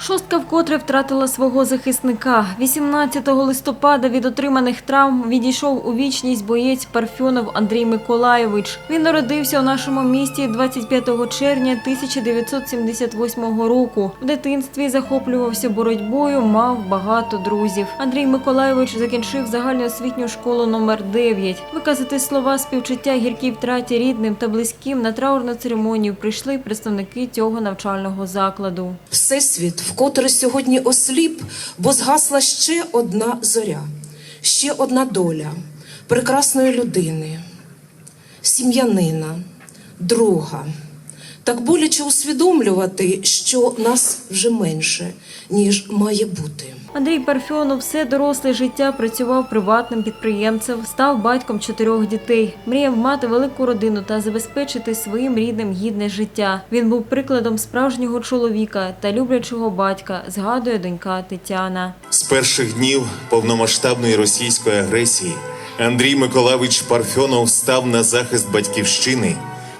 Шостка вкотре втратила свого захисника. 18 листопада від отриманих травм відійшов у вічність боєць Парфьонов Андрій Миколайович. Він народився у нашому місті 25 червня 1978 року. В дитинстві захоплювався боротьбою, мав багато друзів. Андрій Миколайович закінчив загальноосвітню школу номер 9. Виказати слова співчуття гіркій втраті рідним та близьким на траурну церемонію прийшли представники цього навчального закладу. Всесвіт вкотре сьогодні осліп, бо згасла ще одна зоря, ще одна доля прекрасної людини, сім'янина, друга. Так боляче усвідомлювати, що нас вже менше, ніж має бути. Андрій Парфьонов все доросле життя працював приватним підприємцем, став батьком чотирьох дітей. Мріяв мати велику родину та забезпечити своїм рідним гідне життя. Він був прикладом справжнього чоловіка та люблячого батька, згадує донька Тетяна. З перших днів повномасштабної російської агресії Андрій Миколайович Парфьонов став на захист батьківщини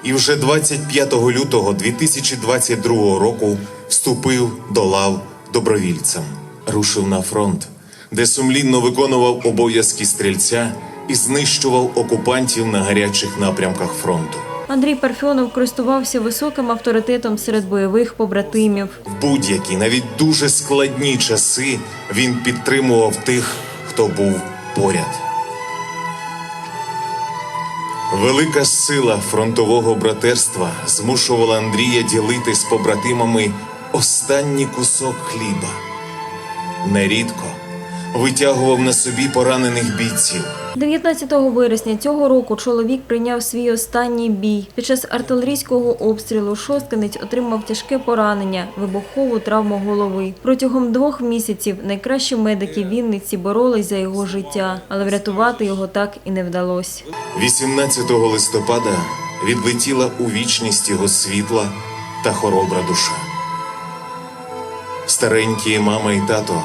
і вже 25 лютого 2022 року вступив до лав добровільцем. Рушив на фронт, де сумлінно виконував обов'язки стрільця і знищував окупантів на гарячих напрямках фронту. Андрій Парфьонов користувався високим авторитетом серед бойових побратимів. В будь-які, навіть дуже складні часи він підтримував тих, хто був поряд. Велика сила фронтового братерства змушувала Андрія ділити з побратимами останній кусок хліба. Нерідко витягував на собі поранених бійців. 19 вересня цього року чоловік прийняв свій останній бій. Під час артилерійського обстрілу шосткинець отримав тяжке поранення, вибухову травму голови. Протягом двох місяців найкращі медики Вінниці боролись за його життя, але врятувати його так і не вдалося. 18 листопада відлетіла у вічність його світла та хоробра душа. Старенькі мама і тато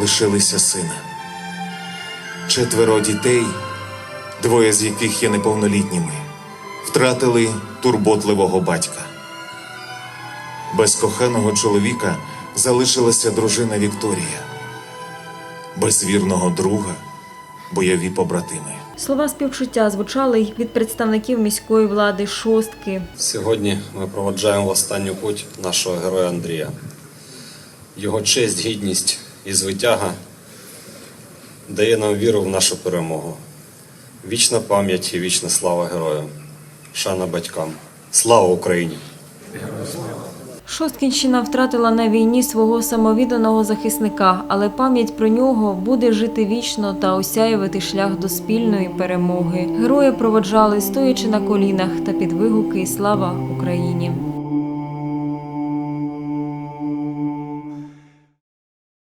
лишилися сина. Четверо дітей, двоє з яких є неповнолітніми, втратили турботливого батька. Без коханого чоловіка залишилася дружина Вікторія, без вірного друга бойові побратими. Слова співчуття звучали й від представників міської влади шостки. Сьогодні ми проводжаємо в останню путь нашого героя Андрія. Його честь, гідність і звитяга дає нам віру в нашу перемогу. Вічна пам'ять і вічна слава герою. Шана батькам. Слава Україні! Шосткінщина втратила на війні свого самовідданого захисника, але пам'ять про нього буде жити вічно та осяювати шлях до спільної перемоги. Герої проводжали стоячи на колінах та під вигуки «Слава Україні.